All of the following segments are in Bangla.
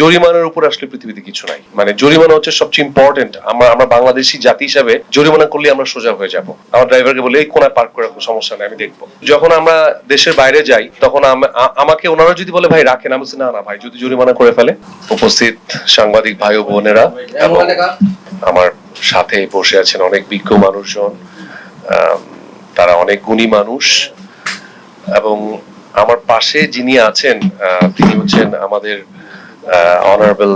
জরিমানার উপর আসলে পৃথিবীতে কিছু নাই। মানে জরিমানা হচ্ছে সবচেয়ে ইম্পর্টেন্ট আমরা আমরা বাংলাদেশি জাতি হিসাবে জরিমানা করলে আমরা সোজা হয়ে যাব। আমার ড্রাইভারকে বলে, এই কোনায় পার্ক করে রাখো, সমস্যা নেই, আমি দেখব। যখন আমরা দেশের বাইরে যাই, তখন আমাকে ওনারা যদি বলে, ভাই, রাখেন, আমি না না, ভাই, যদি জরিমানা করে ফেলে, উপস্থিত সাংবাদিক ভাই ও বোনেরা আমার সাথে বসে আছেন অনেক বিজ্ঞ মানুষজন তারা অনেক গুণী মানুষ এবং আমার পাশে যিনি আছেন তিনি হচ্ছেন আমাদের অনারেবল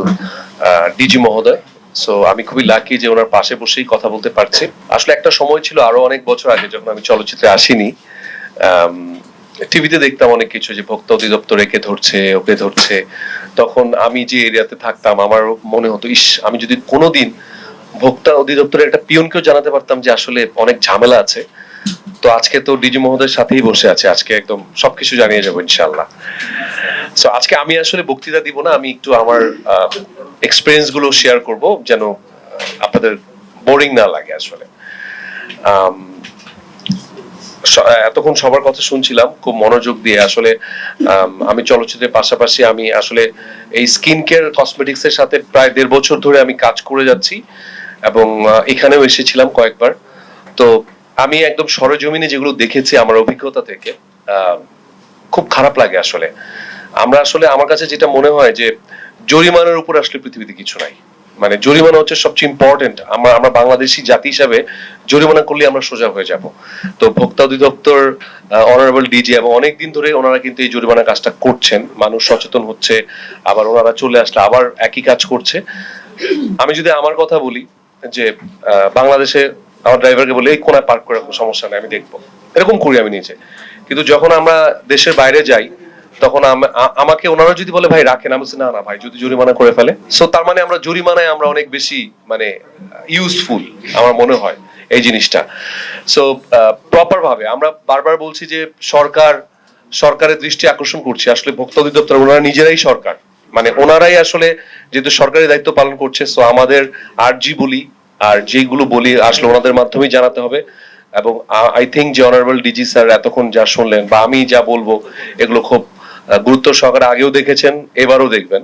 ডিজি মহোদয়। সো আমি খুবই লাকি যে ওনার পাশে বসেই কথা বলতে পারছি। আসলে একটা সময় ছিল আরও অনেক বছর আগে যখন আমি চলচ্চিত্রে আসিনি। টিভিতে দেখতাম অনেক কিছু যে ভোক্তা অধিদপ্তর একে ধরছে, ওকে ধরছে। তখন আমি যে এরিয়াতে থাকতাম আমার মনে হতো, ইস, আমি যদি কোনোদিন ভোক্তা অধিদপ্তরের একটা পিয়নকেও জানাতে পারতাম যে আসলে অনেক ঝামেলা আছে। তো আজকে তো ডিজি মহোদয়ের সাথেই বসে আছে। আজকে একদম সবকিছু জানিয়ে যাব ইনশাল্লাহ সো আজকে আমি আসলে বক্তৃতা দিব না, আমি একটু আমার এক্সপিরিয়েন্সগুলো শেয়ার করব যেন আপনাদের বোরিং না লাগে আসলে। এতক্ষণ সবার কথা শুনছিলাম, খুব মনোযোগ দিয়ে আসলে, আমি চলচ্চিত্রের পাশাপাশি আমি আসলে এই স্কিন কেয়ার কসমেটিক্স এর সাথে প্রায় দেড় বছর ধরে আমি কাজ করে যাচ্ছি এবং এখানেও এসেছিলাম কয়েকবার। তো আমি একদম সরজমিনে যেগুলো দেখেছি আমার অভিজ্ঞতা থেকে খুব খারাপ লাগে আসলে। আমরা আসলে আমার কাছে যেটা মনে হয় যে জরিমানার উপর আসলে পৃথিবীতে কিছু নাই। মানে জরিমানা হচ্ছে সবচেয়ে ইম্পর্টেন্ট আমরা আমরা বাংলাদেশি জাতি হিসাবে জরিমানা করলে আমরা সোজা হয়ে যাব। তো ভোক্তা অধিদপ্তর অনারেবল ডিজি এবং অনেক দিন ধরে ওনারা কিন্তু এই জরিমানা কাজটা করছেন। মানুষ সচেতন হচ্ছে, আবার ওনারা চলে আসলে আবার একই কাজ করছে। আমি যদি আমার কথা বলি, যে বাংলাদেশে আমার ড্রাইভারকে বলে, এই কোনায় পার্ক করে সমস্যা নেই, আমি দেখব। এরকম করি আমি নিজে। কিন্তু যখন আমরা দেশের বাইরে যাই তখন আমাকে ওনারা যদি বলে, ভাই, রাখেন। আমি না না, ভাই, যদি জরিমানা করে ফেলে। সো তার মানে আমরা জরিমানায় আমরা অনেক বেশি মানে ইউজফুল আমার মনে হয় এই জিনিসটা। সো প্রপার ভাবে আমরা বারবার বলছি যে, সরকার, সরকারের দৃষ্টি আকর্ষণ করছে। আসলে ভোক্তা অধিদপ্তর ওনারা নিজেরাই সরকার। মানে ওনারাই আসলে যেহেতু সরকারি দায়িত্ব পালন করছে সো আমাদের আরজি বলি, আর যেগুলো বলি, আসলে ওনাদের মাধ্যমেই জানাতে হবে। এবং আই থিঙ্ক যে অনারেবল ডিজি স্যার এতক্ষণ যা শুনলেন, বা আমি যা বলব, এগুলো খুব গুরুত্ব সহকারে আগেও দেখেছেন এবারও দেখবেন।